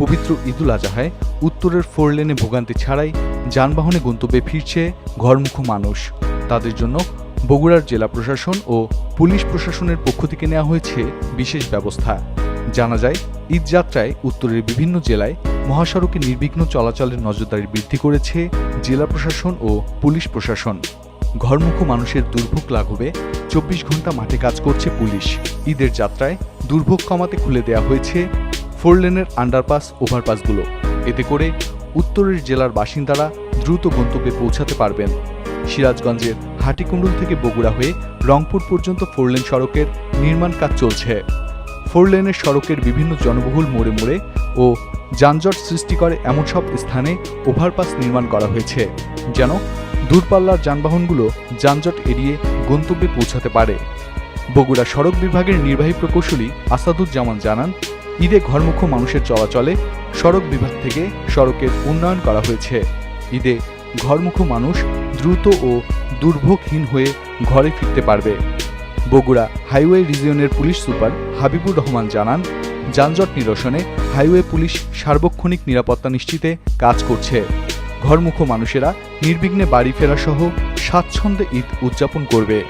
পবিত্র ঈদুল আজহায় উত্তরের ফোর লেনে ভোগান্তি ছাড়াই যানবাহনে গন্তব্যে ফিরছে ঘরমুখ মানুষ। তাদের জন্য বগুড়ার জেলা প্রশাসন ও পুলিশ প্রশাসনের পক্ষ থেকে নেওয়া হয়েছে বিশেষ ব্যবস্থা। জানা যায়, ঈদ যাত্রায় উত্তরের বিভিন্ন জেলায় মহাসড়কে নির্বিঘ্ন চলাচলের নজরদারি বৃদ্ধি করেছে জেলা প্রশাসন ও পুলিশ প্রশাসন। ঘরমুখ মানুষের দুর্ভোগ লাঘবে চব্বিশ ঘণ্টা মাঠে কাজ করছে পুলিশ। ঈদের যাত্রায় দুর্ভোগ কমাতে খুলে দেওয়া হয়েছে ফোর লেনের আন্ডারপাস, ওভারপাসগুলো। এতে করে উত্তরের জেলার বাসিন্দারা দ্রুত গন্তব্যে পৌঁছাতে পারবেন। সিরাজগঞ্জের হাটিকুণ্ডুল থেকে বগুড়া হয়ে রংপুর পর্যন্ত ফোরলেন সড়কের নির্মাণ কাজ চলছে। ফোর লেনের সড়কের বিভিন্ন জনবহুল মোড়ে মোড়ে ও যানজট সৃষ্টি করে এমন সব স্থানে ওভারপাস নির্মাণ করা হয়েছে, যেন দূরপাল্লার যানবাহনগুলো যানজট এড়িয়ে গন্তব্যে পৌঁছাতে পারে। বগুড়া সড়ক বিভাগের নির্বাহী প্রকৌশলী আসাদুজ্জামান জানান ঈদে ঘরমুখ মানুষের চলাচলে সড়ক বিভাগ থেকে সড়কের উন্নয়ন করা হয়েছে। ঈদে ঘরমুখ মানুষ দ্রুত ও দুর্ভোগহীন হয়ে ঘরে ফিরতে পারবে। বগুড়া হাইওয়ে রিজিয়নের পুলিশ সুপার হাবিবুর রহমান জানান, যানজট নিরসনে হাইওয়ে পুলিশ সার্বক্ষণিক নিরাপত্তা নিশ্চিতে কাজ করছে। ঘরমুখ মানুষেরা নির্বিঘ্নে বাড়ি ফেরা সহ স্বাচ্ছন্দ্যে ঈদ উদযাপন করবে।